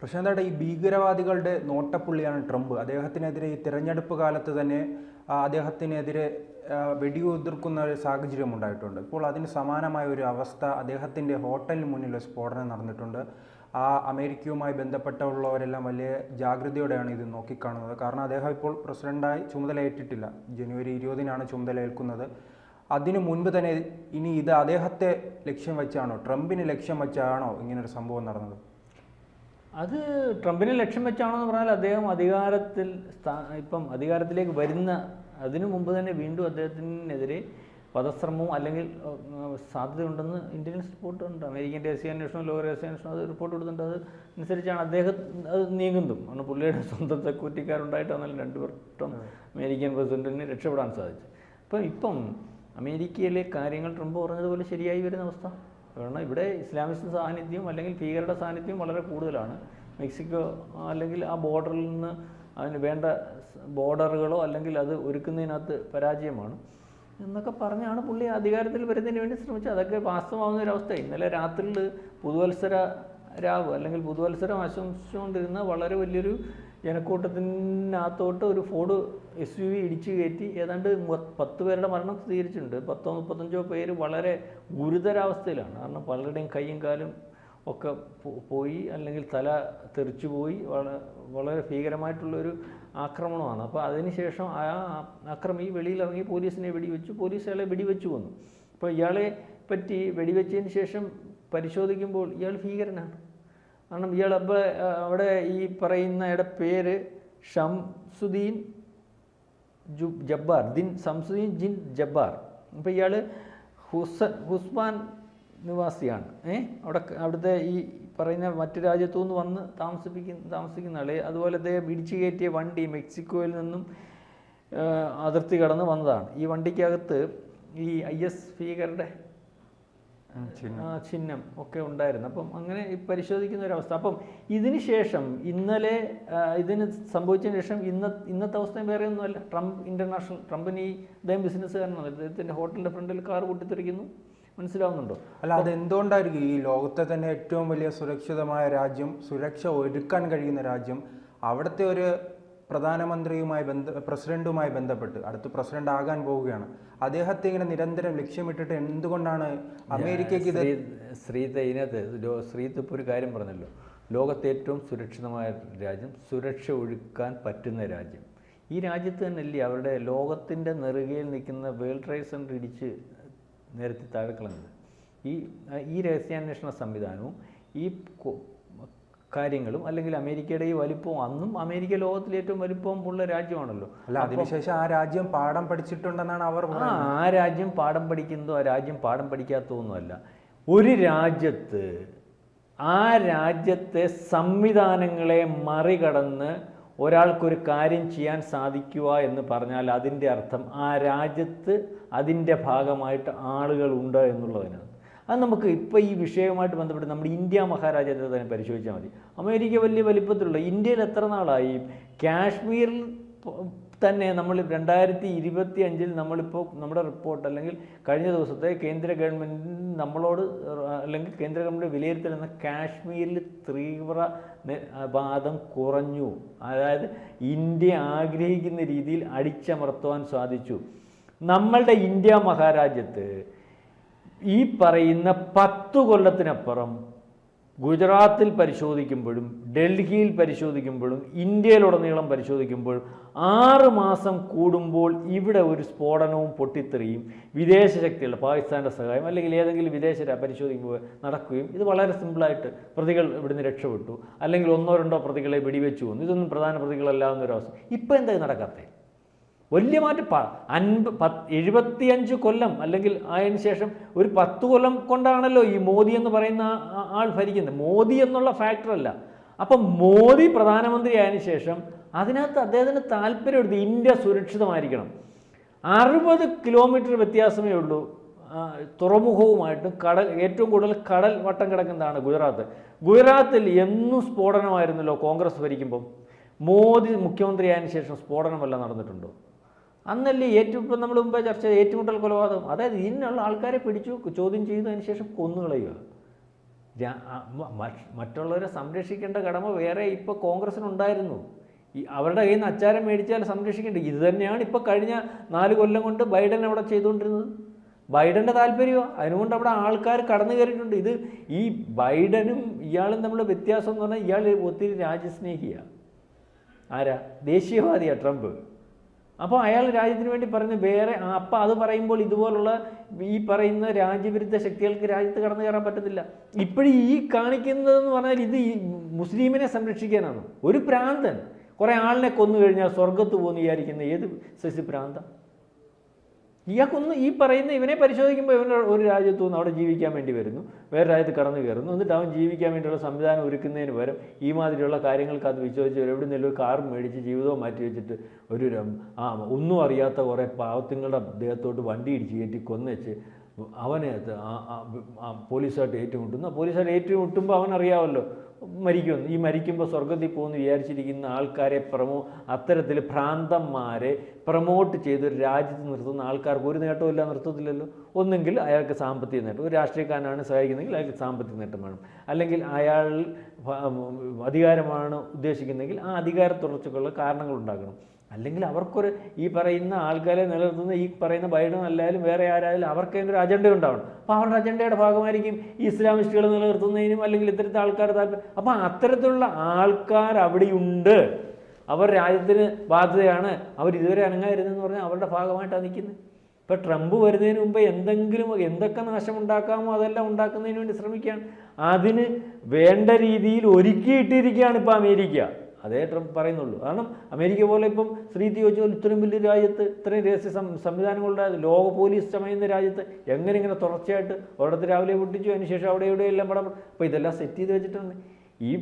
പ്രശാന്തയുടെ ഈ ഭീകരവാദികളുടെ നോട്ടപ്പുള്ളിയാണ് ട്രംപ്. അദ്ദേഹത്തിനെതിരെ ഈ തിരഞ്ഞെടുപ്പ് കാലത്ത് തന്നെ അദ്ദേഹത്തിനെതിരെ വെടിയുതിർക്കുന്ന ഒരു സാഹചര്യം ഉണ്ടായിട്ടുണ്ട്. ഇപ്പോൾ അതിന് സമാനമായ ഒരു അവസ്ഥ അദ്ദേഹത്തിന്റെ ഹോട്ടലിന് മുന്നിൽ സ്ഫോടനം നടന്നിട്ടുണ്ട്. ആ അമേരിക്കയുമായി ബന്ധപ്പെട്ടുള്ളവരെല്ലാം വലിയ ജാഗ്രതയോടെയാണ് ഇത് നോക്കിക്കാണുന്നത്. കാരണം അദ്ദേഹം ഇപ്പോൾ പ്രസിഡന്റായി ചുമതലയേറ്റിട്ടില്ല. ജനുവരി ഇരുപതിനാണ് ചുമതല ഏൽക്കുന്നത് അതിനു മുൻപ് തന്നെ ഇനി ഇത് അദ്ദേഹത്തെ ലക്ഷ്യം വെച്ചാണോ ട്രംപിന് ലക്ഷ്യം വെച്ചാണോ ഇങ്ങനൊരു സംഭവം നടന്നത്? അത് ട്രംപിനെ ലക്ഷ്യം വെച്ചാണോ എന്ന് പറഞ്ഞാൽ അദ്ദേഹം അധികാരത്തിൽ ഇപ്പം അധികാരത്തിലേക്ക് വരുന്ന അതിനു മുമ്പ് തന്നെ വീണ്ടും അദ്ദേഹത്തിനെതിരെ വധശ്രമവും അല്ലെങ്കിൽ സാധ്യതയുണ്ടെന്ന് ഇന്റലിജൻസ് റിപ്പോർട്ട് ഉണ്ട്. അമേരിക്കൻ ദേശീയ അന്വേഷണം ലോക രഹസ്യ അന്വേഷണം അത് റിപ്പോർട്ട് കൊടുത്തിട്ടുണ്ട്. അത് അനുസരിച്ചാണ് അദ്ദേഹം അത് നീങ്ങുന്നതും. കാരണം പുള്ളിയുടെ സ്വന്തം സെക്യൂരിറ്റിക്കാരുണ്ടായിട്ടാണല്ലോ രണ്ടു വട്ടം അമേരിക്കൻ പ്രസിഡന്റിനെ രക്ഷപ്പെടാൻ സാധിച്ചു അപ്പം ഇപ്പം അമേരിക്കയിലെ കാര്യങ്ങൾ ട്രംപ് പറഞ്ഞതുപോലെ ശരിയായി വരുന്ന അവസ്ഥ? കാരണം ഇവിടെ ഇസ്ലാമിസ്റ്റ് സാന്നിധ്യം അല്ലെങ്കിൽ ഭീകരരുടെ സാന്നിധ്യം വളരെ കൂടുതലാണ്. മെക്സിക്കോ അല്ലെങ്കിൽ ആ ബോർഡറിൽ നിന്ന് അതിന് വേണ്ട ബോർഡറുകളോ അല്ലെങ്കിൽ അത് ഒരുക്കുന്നതിനകത്ത് പരാജയമാണ്. എന്നൊക്കെ പറഞ്ഞാണ് പുള്ളി അധികാരത്തിൽ വരുന്നതിന് വേണ്ടി ശ്രമിച്ചത്. അതൊക്കെ വാസ്തവമാവുന്ന ഒരവസ്ഥ ഇന്നലെ രാത്രിയിൽ പുതുവത്സര രാവ് അല്ലെങ്കിൽ പുതുവത്സരം ആശംസിച്ചുകൊണ്ടിരുന്ന വളരെ വലിയൊരു ജനക്കൂട്ടത്തിനകത്തോട്ട് ഒരു ഫോർഡ് എസ് യു വി ഇടിച്ചു കയറ്റി. ഏതാണ്ട് പത്ത് പേരുടെ മരണം സ്ഥിരീകരിച്ചിട്ടുണ്ട്. പത്തോ മുപ്പത്തഞ്ചോ പേര് വളരെ ഗുരുതരാവസ്ഥയിലാണ്. കാരണം പലരുടെയും കൈയും കാലും ഒക്കെ പോയി അല്ലെങ്കിൽ തല തെറിച്ചു പോയി. വള- വളരെ ഭീകരമായിട്ടുള്ളൊരു ആക്രമണമാണ്. അപ്പോൾ അതിനുശേഷം ആ ആക്രമി വെളിയിലിറങ്ങി പോലീസിനെ വെടിവെച്ചു. പോലീസ് അയാളെ വെടിവെച്ചു വന്നു. അപ്പോൾ ഇയാളെ പറ്റി വെടിവെച്ചതിന് ശേഷം പരിശോധിക്കുമ്പോൾ ഇയാൾ ഭീകരനാണ്. കാരണം ഇയാൾ അവിടെ ഈ പറയുന്നയുടെ പേര് ഷംസുദ്ദീൻ ജു ജബ്ബാർ ദിൻ സംസുദ്ദീൻ ജിൻ ജബ്ബാർ. അപ്പോൾ ഇയാൾ ഹുസ ഹുസ്മാൻ നിവാസിയാണ്. ഏ? അവിടെ അവിടുത്തെ ഈ പറയുന്ന മറ്റു രാജ്യത്തു നിന്ന് വന്ന് താമസിപ്പിക്കുന്ന താമസിക്കുന്ന ആളെ. അതുപോലെ അദ്ദേഹം ഇടിച്ചു കയറ്റിയ വണ്ടി മെക്സിക്കോയിൽ നിന്നും അതിർത്തി കടന്ന് വന്നതാണ്. ഈ വണ്ടിക്കകത്ത് ഈ ഐ എസ് ഭീകരുടെ ചിഹ്നം. ഒക്കെ ഉണ്ടായിരുന്നു. അപ്പം അങ്ങനെ പരിശോധിക്കുന്ന ഒരു അവസ്ഥ. അപ്പം ഇതിന് ശേഷം ഇന്നലെ ഇതിന് സംഭവിച്ചതിന് ശേഷം ഇന്ന ഇന്നത്തെ അവസ്ഥയും വേറെ ഒന്നുമല്ല. ട്രംപ് ഇന്റർനാഷണൽ ട്രംപിന് ഈ ഇദ്ദേഹം ബിസിനസ്സുകാരനാണ്. ഇദ്ദേഹത്തിന്റെ ഹോട്ടലിന്റെ ഫ്രണ്ടിൽ കാർ പൊട്ടിത്തെറിക്കുന്നു. മനസ്സിലാവുന്നുണ്ടോ? അല്ല അത് എന്തുകൊണ്ടായിരിക്കും ഈ ലോകത്തെ തന്നെ ഏറ്റവും വലിയ സുരക്ഷിതമായ രാജ്യം സുരക്ഷ ഒരുക്കാൻ കഴിയുന്ന രാജ്യം അവിടുത്തെ ഒരു പ്രധാനമന്ത്രിയുമായി ബന്ധ പ്രസിഡന്റുമായി ബന്ധപ്പെട്ട് അടുത്ത് പ്രസിഡന്റ് ആകാൻ പോവുകയാണ്. അദ്ദേഹത്തെ ഇങ്ങനെ നിരന്തരം ലക്ഷ്യമിട്ടിട്ട് എന്തുകൊണ്ടാണ് അമേരിക്കയ്ക്ക് ഇത് ശ്രീ ശ്രീത്ത് ഇതിനകത്ത് ശ്രീത്ത് ഇപ്പോൾ ഒരു കാര്യം പറഞ്ഞല്ലോ. ലോകത്തെ ഏറ്റവും സുരക്ഷിതമായ രാജ്യം സുരക്ഷ ഒഴുക്കാൻ പറ്റുന്ന രാജ്യം. ഈ രാജ്യത്ത് തന്നെയല്ലേ അവരുടെ ലോകത്തിന്റെ നെറുകയിൽ നിൽക്കുന്ന വേൾഡ് ട്രേഡ് സെന്റർ ഇടിച്ച് നേരത്തെ താഴെ കളഞ്ഞത്. ഈ ഈ രഹസ്യാന്വേഷണ സംവിധാനവും ഈ കാര്യങ്ങളും അല്ലെങ്കിൽ അമേരിക്കയുടെ ഈ വലിപ്പവും അന്നും അമേരിക്ക ലോകത്തിലെ ഏറ്റവും വലിപ്പം ഉള്ള രാജ്യമാണല്ലോ. അല്ല അതിനുശേഷം ആ രാജ്യം പാഠം പഠിച്ചിട്ടുണ്ടെന്നാണ് അവർ ആ രാജ്യം പാഠം പഠിക്കുന്നതോ ആ രാജ്യം പാഠം പഠിക്കാത്തതൊന്നുമല്ല ഒരു രാജ്യത്ത് ആ രാജ്യത്തെ സംവിധാനങ്ങളെ മറികടന്ന് ഒരാൾക്കൊരു കാര്യം ചെയ്യാൻ സാധിക്കുക എന്ന് പറഞ്ഞാൽ അതിന്റെ അർത്ഥം ആ രാജ്യത്ത് അതിന്റെ ഭാഗമായിട്ട് ആളുകളുണ്ട് എന്നുള്ളതിനാണ്. അത് നമുക്ക് ഇപ്പോൾ ഈ വിഷയവുമായിട്ട് ബന്ധപ്പെട്ട് നമ്മുടെ ഇന്ത്യ മഹാരാജ്യത്തെ തന്നെ പരിശോധിച്ചാൽ മതി. അമേരിക്ക വലിയ വലിപ്പത്തിലുള്ള ഇന്ത്യയിൽ എത്ര നാളായി? കാശ്മീരിൽ തന്നെ നമ്മൾ രണ്ടായിരത്തി ഇരുപത്തി അഞ്ചിൽ നമ്മളിപ്പോൾ നമ്മുടെ റിപ്പോർട്ട് അല്ലെങ്കിൽ കഴിഞ്ഞ ദിവസത്തെ കേന്ദ്ര ഗവൺമെന്റ് നമ്മളോട് അല്ലെങ്കിൽ കേന്ദ്ര ഗവൺമെന്റ് വിലയിരുത്തലെന്ന കാശ്മീരിൽ തീവ്ര വാദം കുറഞ്ഞു. അതായത് ഇന്ത്യ ആഗ്രഹിക്കുന്ന രീതിയിൽ അടിച്ചമർത്തുവാൻ സാധിച്ചു. നമ്മളുടെ ഇന്ത്യ മഹാരാജ്യത്ത് ഈ പറയുന്ന പത്തു കൊല്ലത്തിനപ്പുറം ഗുജറാത്തിൽ പരിശോധിക്കുമ്പോഴും ഡൽഹിയിൽ പരിശോധിക്കുമ്പോഴും ഇന്ത്യയിലുടനീളം പരിശോധിക്കുമ്പോൾ ആറ് മാസം കൂടുമ്പോൾ ഇവിടെ ഒരു സ്ഫോടനവും പൊട്ടിത്തെറിയും വിദേശ ശക്തികളുടെ പാകിസ്ഥാന്റെ സഹായം അല്ലെങ്കിൽ ഏതെങ്കിലും വിദേശ പരിശോധിക്കുമ്പോൾ നടക്കുകയും ഇത് വളരെ സിമ്പിളായിട്ട് പ്രതികൾ ഇവിടുന്ന് രക്ഷപ്പെട്ടു. അല്ലെങ്കിൽ ഒന്നോ രണ്ടോ പ്രതികളെ വെടിവെച്ചു വന്നു. ഇതൊന്നും പ്രധാന പ്രതികളല്ലാവുന്ന ഒരു അവസ്ഥ. ഇപ്പം എന്താ ഇത് നടക്കാത്തത്? വലിയ മാറ്റം. അൻപ പത്ത് എഴുപത്തിയഞ്ച് കൊല്ലം അല്ലെങ്കിൽ അതിന് ശേഷം ഒരു പത്ത് കൊല്ലം കൊണ്ടാണല്ലോ ഈ മോദി എന്ന് പറയുന്ന ആൾ ഭരിക്കുന്നത്. മോദി എന്നുള്ള ഫാക്ടറല്ല അപ്പം മോദി പ്രധാനമന്ത്രി ആയതിനു ശേഷം അതിനകത്ത് അദ്ദേഹത്തിന് താല്പര്യമെടുത്ത് ഇന്ത്യ സുരക്ഷിതമായിരിക്കണം. അറുപത് കിലോമീറ്റർ വ്യത്യാസമേ ഉള്ളൂ. തുറമുഖവുമായിട്ടും കടൽ ഏറ്റവും കൂടുതൽ കടൽ വട്ടം കിടക്കുന്നതാണ് ഗുജറാത്ത്. ഗുജറാത്തിൽ എന്നും സ്ഫോടനമായിരുന്നല്ലോ കോൺഗ്രസ് ഭരിക്കുമ്പം. മോദി മുഖ്യമന്ത്രിയായതിനു ശേഷം സ്ഫോടനമല്ല നടന്നിട്ടുണ്ടോ? അന്നല്ലേ ഏറ്റവും ഇപ്പം നമ്മൾ മുമ്പേ ചർച്ച ചെയ്ത ഏറ്റുമുട്ടൽ കൊലപാതകം. അതായത് ഇതിനുള്ള ആൾക്കാരെ പിടിച്ചു ചോദ്യം ചെയ്തതിന് ശേഷം കൊന്നുകളയുക മറ്റുള്ളവരെ സംരക്ഷിക്കേണ്ട കടമ വേറെ ഇപ്പോൾ കോൺഗ്രസ്സിനുണ്ടായിരുന്നു ഈ അവരുടെ കയ്യിൽ നിന്ന് അച്ചാരം മേടിച്ചാൽ സംരക്ഷിക്കേണ്ടത് ഇത് തന്നെയാണ് ഇപ്പോൾ കഴിഞ്ഞ നാല് കൊല്ലം കൊണ്ട് ബൈഡൻ അവിടെ ചെയ്തുകൊണ്ടിരുന്നത്. ബൈഡന്റെ താല്പര്യമോ? അതിനുകൊണ്ട് അവിടെ ആൾക്കാർ കടന്നു കയറിയിട്ടുണ്ട്. ഇത് ഈ ബൈഡനും ഇയാളും തമ്മിലുള്ള വ്യത്യാസം എന്ന് പറഞ്ഞാൽ ഇയാൾ ഒത്തിരി രാജ്യസ്നേഹിയാണ് ആരാ? ദേശീയവാദിയാണ് ട്രംപ്. അപ്പോൾ അയാൾ രാജ്യത്തിന് വേണ്ടി പറയുന്നത് വേറെ അപ്പം അത് പറയുമ്പോൾ ഇതുപോലുള്ള ഈ പറയുന്ന രാജ്യവിരുദ്ധ ശക്തികൾക്ക് രാജ്യത്ത് കടന്നു കയറാൻ പറ്റത്തില്ല. ഇപ്പോഴും ഈ കാണിക്കുന്നതെന്ന് പറഞ്ഞാൽ ഇത് ഈ മുസ്ലിമിനെ സംരക്ഷിക്കാനാണ്. ഒരു പ്രാന്തൻ. കുറേ ആളിനെ കൊന്നു കഴിഞ്ഞാൽ സ്വർഗത്ത് പോകുന്നു വിചാരിക്കുന്ന ഏത് സസ്യ പ്രാന്ത? ഇയാൾക്കൊന്ന് ഈ പറയുന്ന ഇവനെ പരിശോധിക്കുമ്പോൾ ഇവൻ ഒരു രാജ്യത്തു നിന്ന് അവിടെ ജീവിക്കാൻ വേണ്ടി വരുന്നു. വേറെ രാജ്യത്ത് കടന്നു കയറുന്നു. എന്നിട്ട് അവൻ ജീവിക്കാൻ വേണ്ടിയുള്ള സംവിധാനം ഒരുക്കുന്നതിന് പകരം ഈ മാതിരിയുള്ള കാര്യങ്ങൾക്ക് അത് വിശ്വസിച്ച് എവിടെ നിന്നും ഒരു കാർ മേടിച്ച് ജീവിതവും മാറ്റി വെച്ചിട്ട് ഒരു ആ ഒന്നും അറിയാത്ത കുറേ പാവത്തുങ്ങളുടെ ദേഹത്തോട്ട് വണ്ടി ഇടിച്ച് കയറ്റി കൊന്നേച്ച് അവനെ പോലീസായിട്ട് ഏറ്റുമുട്ടുന്നു. പോലീസായിട്ട് ഏറ്റുമുട്ടുമ്പോൾ അവൻ മരിക്കുമെന്ന്. ഈ മരിക്കുമ്പോൾ സ്വർഗത്തിൽ പോകുമെന്ന് വിചാരിച്ചിരിക്കുന്ന ആൾക്കാരെ പ്രമോ അത്തരത്തിൽ ഭ്രാന്തന്മാരെ പ്രൊമോട്ട് ചെയ്ത് ഒരു രാജ്യത്ത് നിർത്തുന്ന ആൾക്കാർക്ക് ഒരു നേട്ടമില്ല നിർത്തത്തില്ലല്ലോ. ഒന്നെങ്കിൽ അയാൾക്ക് സാമ്പത്തിക നേട്ടം. ഒരു രാഷ്ട്രീയക്കാരനാണ് സഹായിക്കുന്നതെങ്കിൽ അയാൾക്ക് സാമ്പത്തിക നേട്ടം വേണം. അല്ലെങ്കിൽ അയാൾ അധികാരമാണ് ഉദ്ദേശിക്കുന്നതെങ്കിൽ ആ അധികാര തുടർച്ചയ്ക്കുള്ള കാരണങ്ങൾ ഉണ്ടാക്കണം അല്ലെങ്കിൽ അവർക്കൊരു ഈ പറയുന്ന ആൾക്കാരെ നിലനിർത്തുന്ന ഈ പറയുന്ന ബൈഡൻ അല്ലായാലും വേറെ ആരായാലും അവർക്ക് അതിന്റെ ഒരു അജണ്ട ഉണ്ടാവണം. അപ്പോൾ അവരുടെ അജണ്ടയുടെ ഭാഗമായിരിക്കും ഇസ്ലാമിസ്റ്റുകളെ നിലനിർത്തുന്നതിനും അല്ലെങ്കിൽ ഇത്തരത്തെ ആൾക്കാർ താല്പര്യം. അപ്പോൾ അത്തരത്തിലുള്ള ആൾക്കാർ അവിടെയുണ്ട്. അവർ രാജ്യത്തിന് ബാധ്യതയാണ്. അവർ ഇതുവരെ അനങ്ങാതിരുന്നെന്ന് പറഞ്ഞാൽ അവരുടെ ഭാഗമായിട്ടാണ് നിൽക്കുന്നത്. ഇപ്പോൾ ട്രംപ് വരുന്നതിന് മുമ്പ് എന്തെങ്കിലും എന്തൊക്കെ നാശമുണ്ടാക്കാമോ അതെല്ലാം ഉണ്ടാക്കുന്നതിന് വേണ്ടി ശ്രമിക്കുകയാണ്. അതിന് വേണ്ട രീതിയിൽ ഒരുക്കിയിട്ടിരിക്കുകയാണ് ഇപ്പോൾ അമേരിക്ക. അതേ ട്രംപ് പറയുന്നുള്ളൂ. കാരണം അമേരിക്ക പോലെ ഇപ്പം ശ്രീതി ചോദിച്ചാൽ ഇത്രയും വലിയ രാജ്യത്ത് ഇത്രയും രഹസ്യ സംവിധാനങ്ങളുടെ ലോക പോലീസ് ചമയുന്ന രാജ്യത്ത് എങ്ങനെ ഇങ്ങനെ തുടർച്ചയായിട്ട് ഒരിടത്ത് രാവിലെ പൊട്ടിച്ചു അതിനുശേഷം അവിടെ ഇവിടെ എല്ലാം പടം അപ്പോൾ ഇതെല്ലാം സെറ്റ് ചെയ്ത് വെച്ചിട്ടുണ്ട്. ഈ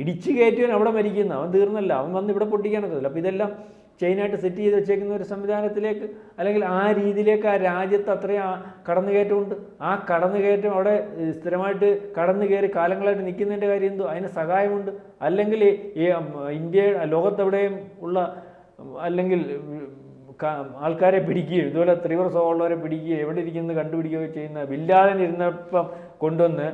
ഇടിച്ചു കയറ്റിയവൻ അവിടെ മരിക്കുന്ന. അവൻ തീർന്നല്ല. അവൻ വന്ന് ഇവിടെ പൊട്ടിക്കാനൊക്കെ അപ്പോൾ ഇതെല്ലാം ചെയിനായിട്ട് സെറ്റ് ചെയ്ത് വെച്ചേക്കുന്ന ഒരു സംവിധാനത്തിലേക്ക് അല്ലെങ്കിൽ ആ രീതിയിലേക്ക് ആ രാജ്യത്ത് അത്രയും കടന്നുകയറ്റമുണ്ട്. ആ കടന്നുകയറ്റം അവിടെ സ്ഥിരമായിട്ട് കടന്നു കയറി കാലങ്ങളായിട്ട് നിൽക്കുന്നതിന്റെ കാര്യം എന്തോ? അതിന് സഹായമുണ്ട്. അല്ലെങ്കിൽ ഈ ഇന്ത്യ ലോകത്തെവിടെയും ഉള്ള അല്ലെങ്കിൽ ആൾക്കാരെ പിടിക്കുകയും ഇതുപോലെ തീവ്ര സ്വഭാവമുള്ളവരെ പിടിക്കുകയും എവിടെ ഇരിക്കുന്നത് കണ്ടുപിടിക്കുകയോ ചെയ്യുന്ന വില്ലാതെ ഇരുന്നപ്പം കൊണ്ടുവന്ന്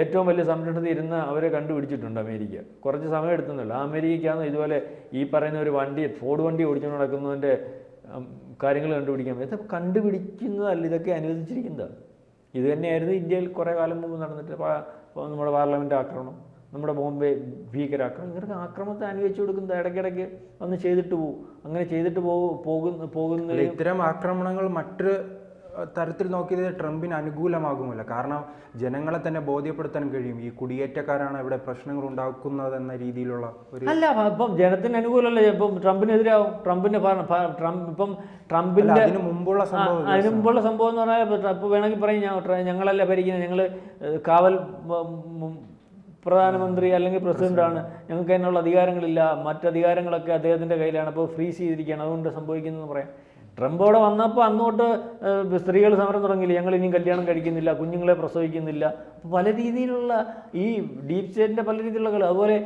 ഏറ്റവും വലിയ സംരക്ഷണത്തിൽ ഇരുന്ന് അവരെ കണ്ടുപിടിച്ചിട്ടുണ്ട് അമേരിക്ക. കുറച്ച് സമയം എടുത്തുന്നല്ലോ ആ അമേരിക്കയ്ക്കാണ് ഇതുപോലെ ഈ പറയുന്ന ഒരു വണ്ടി ഫോർഡ് വണ്ടി ഓടിച്ചുകൊണ്ട് നടക്കുന്നതിന്റെ കാര്യങ്ങൾ കണ്ടുപിടിക്കാൻ ഇതൊക്കെ കണ്ടുപിടിക്കുന്നതല്ല ഇതൊക്കെ അനുവദിച്ചിരിക്കുന്നതാണ്. ഇത് തന്നെയായിരുന്നു ഇന്ത്യയിൽ കുറേ കാലം മുമ്പ് നടന്നിട്ട് നമ്മുടെ പാർലമെന്റ് ആക്രമണം നമ്മുടെ ബോംബെ ഭീകരാക്രമണം ഇവർക്ക് ആക്രമണത്തെ അനുവദിച്ചു കൊടുക്കുന്നത്. ഇടയ്ക്കിടയ്ക്ക് വന്ന് ചെയ്തിട്ട് പോകും അങ്ങനെ ചെയ്തിട്ട് പോകും പോകുന്ന പോകുന്ന ഇത്തരം ആക്രമണങ്ങൾ മറ്റൊരു തരത്തിൽ നോക്കിയത് ട്രംപിന് അനുകൂലമാകുമല്ലോ. കാരണം ജനങ്ങളെ തന്നെ ബോധ്യപ്പെടുത്താൻ കഴിയും. ഈ കുടിയേറ്റക്കാരാണ് ഇവിടെ പ്രശ്നങ്ങൾ ഉണ്ടാക്കുന്നതെന്ന രീതിയിലുള്ള ഒരു അല്ല ഇപ്പം ജനത്തിന് അനുകൂലമല്ല? ഇപ്പം ട്രംപിനെതിരാവും. ട്രംപിന്റെ ഭരണം ഭ- ട്രംപ് ഇപ്പം ട്രംപിന്റെ അതിന് മുമ്പുള്ള ആ, സംഭവം അതിന് മുമ്പുള്ള സംഭവം എന്ന് പറഞ്ഞാൽ ഇപ്പൊ ട്രംപ് വേണമെങ്കിൽ പറയും ഞാൻ ട്ര- ഞങ്ങളല്ല ഭരിക്കുന്നത്. ഞങ്ങൾ കാവൽ മ- മ- പ്രധാനമന്ത്രി അല്ലെങ്കിൽ പ്രസിഡന്റാണ് ഞങ്ങൾക്ക് അതിനുള്ള അധികാരങ്ങളില്ല. മറ്റധികാരങ്ങളൊക്കെ അദ്ദേഹത്തിന്റെ കയ്യിലാണ്. അപ്പോൾ ഫ്രീസ് ചെയ്തിരിക്കുകയാണ്. അതുകൊണ്ട് സംഭവിക്കുന്നതെന്ന് പറയാം. ട്രംപ് അവിടെ വന്നപ്പോൾ അന്നോട്ട് സ്ത്രീകൾ സമരം തുടങ്ങിയില്ല? ഞങ്ങൾ ഇനിയും കല്യാണം കഴിക്കുന്നില്ല കുഞ്ഞുങ്ങളെ പ്രസവിക്കുന്നില്ല. പല രീതിയിലുള്ള ഈ ഡീപ് സ്റ്റേറ്റിന്റെ പല രീതിയിലുള്ള അതുപോലെ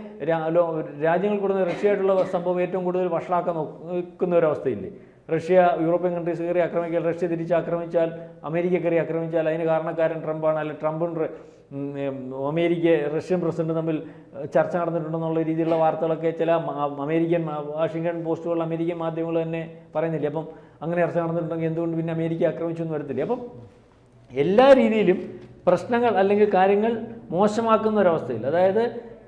രാജ്യങ്ങൾ കൊടുക്കുന്ന റഷ്യയായിട്ടുള്ള സംഭവം ഏറ്റവും കൂടുതൽ വഷളാക്കാൻ നോക്കുന്ന ഒരവസ്ഥയില്ലേ റഷ്യ യൂറോപ്യൻ കൺട്രീസ് കയറി ആക്രമിക്കാൻ റഷ്യ തിരിച്ച് ആക്രമിച്ചാൽ അമേരിക്ക കയറി ആക്രമിച്ചാൽ അതിന് കാരണക്കാരൻ ട്രംപാണ്. അല്ലെങ്കിൽ ട്രംപും അമേരിക്ക റഷ്യൻ പ്രസിഡന്റ് തമ്മിൽ ചർച്ച നടന്നിട്ടുണ്ടെന്നുള്ള രീതിയിലുള്ള വാർത്തകളൊക്കെ ചില അമേരിക്കൻ വാഷിങ്ടൺ പോസ്റ്റുകളിൽ അമേരിക്കൻ മാധ്യമങ്ങൾ തന്നെ പറയുന്നില്ലേ? അപ്പം അങ്ങനെ ചർച്ച നടന്നിട്ടുണ്ടെങ്കിൽ എന്തുകൊണ്ട് പിന്നെ അമേരിക്ക ആക്രമിച്ചൊന്നും വരത്തില്ല. അപ്പം എല്ലാ രീതിയിലും പ്രശ്നങ്ങൾ അല്ലെങ്കിൽ കാര്യങ്ങൾ മോശമാക്കുന്ന ഒരവസ്ഥയിൽ അതായത്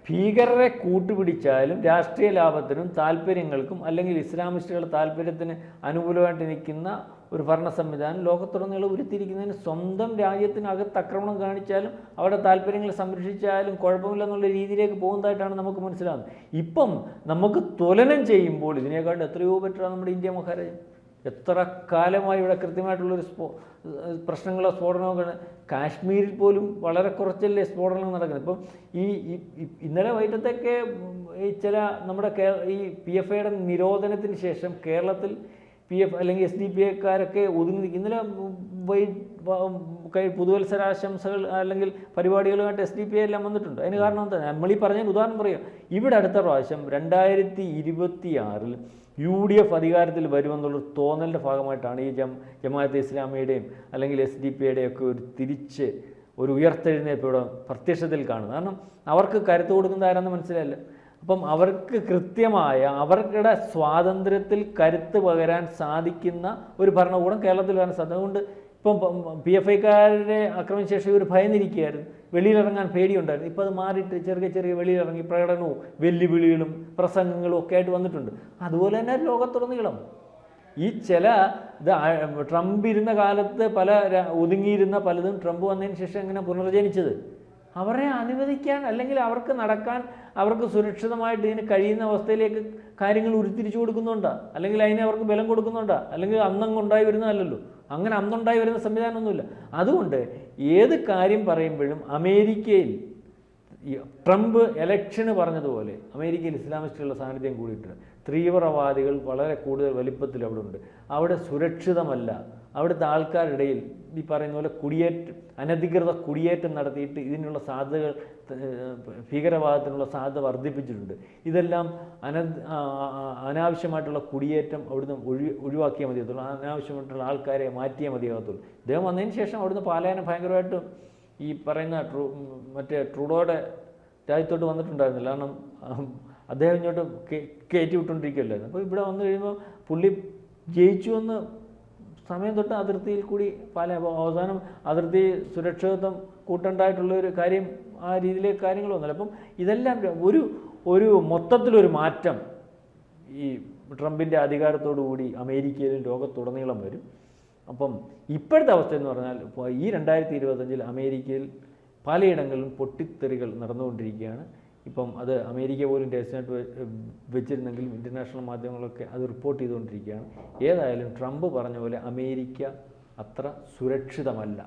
ഭീകരരെ കൂട്ടുപിടിച്ചാലും രാഷ്ട്രീയ ലാഭത്തിനും താല്പര്യങ്ങൾക്കും അല്ലെങ്കിൽ ഇസ്ലാമിസ്റ്റുകളുടെ താല്പര്യത്തിന് അനുകൂലമായിട്ട് നിൽക്കുന്ന ഒരു ഭരണ സംവിധാനം ലോകത്തുടനീളം ഉരുത്തിരിക്കുന്നതിന് സ്വന്തം രാജ്യത്തിനകത്ത് ആക്രമണം കാണിച്ചാലും അവരുടെ താല്പര്യങ്ങൾ സംരക്ഷിച്ചാലും കുഴപ്പമില്ലെന്നുള്ള രീതിയിലേക്ക് പോകുന്നതായിട്ടാണ് നമുക്ക് മനസ്സിലാകുന്നത് ഇപ്പം നമുക്ക് തുലനം ചെയ്യുമ്പോൾ ഇതിനേക്കാളും എത്രയോ ബെറ്ററാണ് നമ്മുടെ ഇന്ത്യ മഹാരാജ്യം എത്ര കാലമായി ഇവിടെ കൃത്യമായിട്ടുള്ളൊരു സ്ഫോ പ്രശ്നങ്ങളോ സ്ഫോടനമോ കാശ്മീരിൽ പോലും വളരെ കുറച്ചല്ലേ സ്ഫോടനങ്ങൾ നടക്കുന്നത്. ഇപ്പം ഈ ഇന്നലെ വൈകിട്ടത്തൊക്കെ ഈ ചില നമ്മുടെ കേ ഈ പി എഫ് ഐയുടെ നിരോധനത്തിന് ശേഷം കേരളത്തിൽ പി എഫ് അല്ലെങ്കിൽ എസ് ഡി പി എക്കാരൊക്കെ ഒതുങ്ങി ഇന്നലെ പുതുവത്സരാശംസകൾ അല്ലെങ്കിൽ പരിപാടികളുമായിട്ട് എസ് ഡി പി എല്ലാം വന്നിട്ടുണ്ട്. അതിന് കാരണം എന്താ നമ്മൾ ഈ പറഞ്ഞ ഉദാഹരണം പറയാം. ഇവിടെ അടുത്ത പ്രാവശ്യം രണ്ടായിരത്തി ഇരുപത്തി ആറിൽ യു ഡി എഫ് അധികാരത്തിൽ വരുമെന്നുള്ള തോന്നലിന്റെ ഭാഗമായിട്ടാണ് ഈ ജം ജമാഅത്ത് ഇസ്ലാമിയുടെയും അല്ലെങ്കിൽ എസ് ഡി പിയുടെയും ഒക്കെ ഒരു തിരിച്ച് ഒരു ഉയർത്തെഴുന്നേൽപ്പ് ഇവിടെ പ്രത്യക്ഷത്തിൽ കാണുന്നത്. കാരണം അവർക്ക് കരുത്ത് കൊടുക്കുന്നത് ആരാന്ന് മനസ്സിലായില്ല. അപ്പം അവർക്ക് കൃത്യമായ അവരുടെ സ്വാതന്ത്ര്യത്തിൽ കരുത്ത് പകരാൻ സാധിക്കുന്ന ഒരു ഭരണകൂടം കേരളത്തിൽ വരാൻ സാധിക്കും. അതുകൊണ്ട് ഇപ്പം പി എഫ് ഐക്കാരെ ആക്രമിച്ച ശേഷം ഇവർ ഭയന്നിരിക്കുകയായിരുന്നു. വെളിയിലിറങ്ങാൻ പേടിയുണ്ടായിരുന്നു. ഇപ്പോൾ അത് മാറിയിട്ട് ചെറിയ ചെറിയ വെളിയിലിറങ്ങി പ്രകടനവും വെല്ലുവിളികളും പ്രസംഗങ്ങളും ഒക്കെ ആയിട്ട് വന്നിട്ടുണ്ട്. അതുപോലെ തന്നെ ലോകത്തുടനീളം. ഈ ചില ട്രംപ് ഇരുന്ന കാലത്ത് പല ഒതുങ്ങിയിരുന്ന പലതും ട്രംപ് വന്നതിന് ശേഷം എങ്ങനെ പുനർജനിച്ചത്? അവരെ അനുവദിക്കാൻ അല്ലെങ്കിൽ അവർക്ക് നടക്കാൻ അവർക്ക് സുരക്ഷിതമായിട്ട് ഇതിന് കഴിയുന്ന അവസ്ഥയിലേക്ക് കാര്യങ്ങൾ ഉരുത്തിരിച്ചു കൊടുക്കുന്നുണ്ടോ? അല്ലെങ്കിൽ അതിനെ അവർക്ക് ബലം കൊടുക്കുന്നുണ്ടോ? അല്ലെങ്കിൽ അന്നങ്ങ് ഉണ്ടായി വരുന്നതല്ലല്ലോ. അങ്ങനെ അന്നുണ്ടായി വരുന്ന സംവിധാനമൊന്നുമില്ല. അതുകൊണ്ട് ഏത് കാര്യം പറയുമ്പോഴും അമേരിക്കയിൽ ട്രംപ് എലക്ഷന് പറഞ്ഞതുപോലെ അമേരിക്കയിൽ ഇസ്ലാമിസ്റ്റുകളുടെ സാന്നിധ്യം കൂടിയിട്ടുണ്ട്. തീവ്രവാദികൾ വളരെ കൂടുതൽ വലിപ്പത്തിൽ അവിടെ ഉണ്ട് അവിടെ സുരക്ഷിതമല്ല. അവിടുത്തെ ആൾക്കാരുടെ ഇടയിൽ ഈ പറയുന്ന പോലെ കുടിയേറ്റ് അനധികൃത കുടിയേറ്റം നടത്തിയിട്ട് ഇതിനുള്ള സാധ്യതകൾ ഭീകരവാദത്തിനുള്ള സാധ്യത വർദ്ധിപ്പിച്ചിട്ടുണ്ട്. ഇതെല്ലാം അന അനാവശ്യമായിട്ടുള്ള കുടിയേറ്റം അവിടുന്ന് ഒഴി ഒഴിവാക്കിയാൽ മതിയാകത്തുള്ളൂ അനാവശ്യമായിട്ടുള്ള ആൾക്കാരെ മാറ്റിയേ മതിയാകത്തുള്ളൂ ഇദ്ദേഹം വന്നതിന് ശേഷം അവിടുന്ന് പാലായനം ഭയങ്കരമായിട്ട് ഈ പറയുന്ന ട്രൂ മറ്റേ ട്രൂഡോയുടെ രാജ്യത്തോട്ട് വന്നിട്ടുണ്ടായിരുന്നില്ല. കാരണം അദ്ദേഹം ഇങ്ങോട്ട് കയറ്റി വിട്ടുകൊണ്ടിരിക്കുകയല്ലായിരുന്നു. അപ്പോൾ ഇവിടെ വന്നു കഴിയുമ്പോൾ പുള്ളി ജയിച്ചു എന്ന് സമയം തൊട്ട് അതിർത്തിയിൽ കൂടി പല അവസാനം അതിർത്തി സുരക്ഷിതത്വം കൂട്ടണ്ടായിട്ടുള്ള ഒരു കാര്യം ആ രീതിയിലേക്ക് കാര്യങ്ങൾ വന്നില്ല. അപ്പം ഇതെല്ലാം ഒരു ഒരു മൊത്തത്തിലൊരു മാറ്റം ഈ ട്രംപിന്റെ അധികാരത്തോടു കൂടി അമേരിക്കയിലും ലോകത്തുടനീളം വരും. അപ്പം ഇപ്പോഴത്തെ അവസ്ഥ എന്ന് പറഞ്ഞാൽ ഈ രണ്ടായിരത്തി ഇരുപത്തഞ്ചിൽ അമേരിക്കയിൽ പലയിടങ്ങളിലും പൊട്ടിത്തെറികൾ നടന്നുകൊണ്ടിരിക്കുകയാണ്. ഇപ്പം അത് അമേരിക്ക പോലും രഹസ്യമായിട്ട് വെച്ചിരുന്നെങ്കിലും ഇന്റർനാഷണൽ മാധ്യമങ്ങളൊക്കെ അത് റിപ്പോർട്ട് ചെയ്തുകൊണ്ടിരിക്കുകയാണ്. ഏതായാലും ട്രംപ് പറഞ്ഞ പോലെ അമേരിക്ക അത്ര സുരക്ഷിതമല്ല.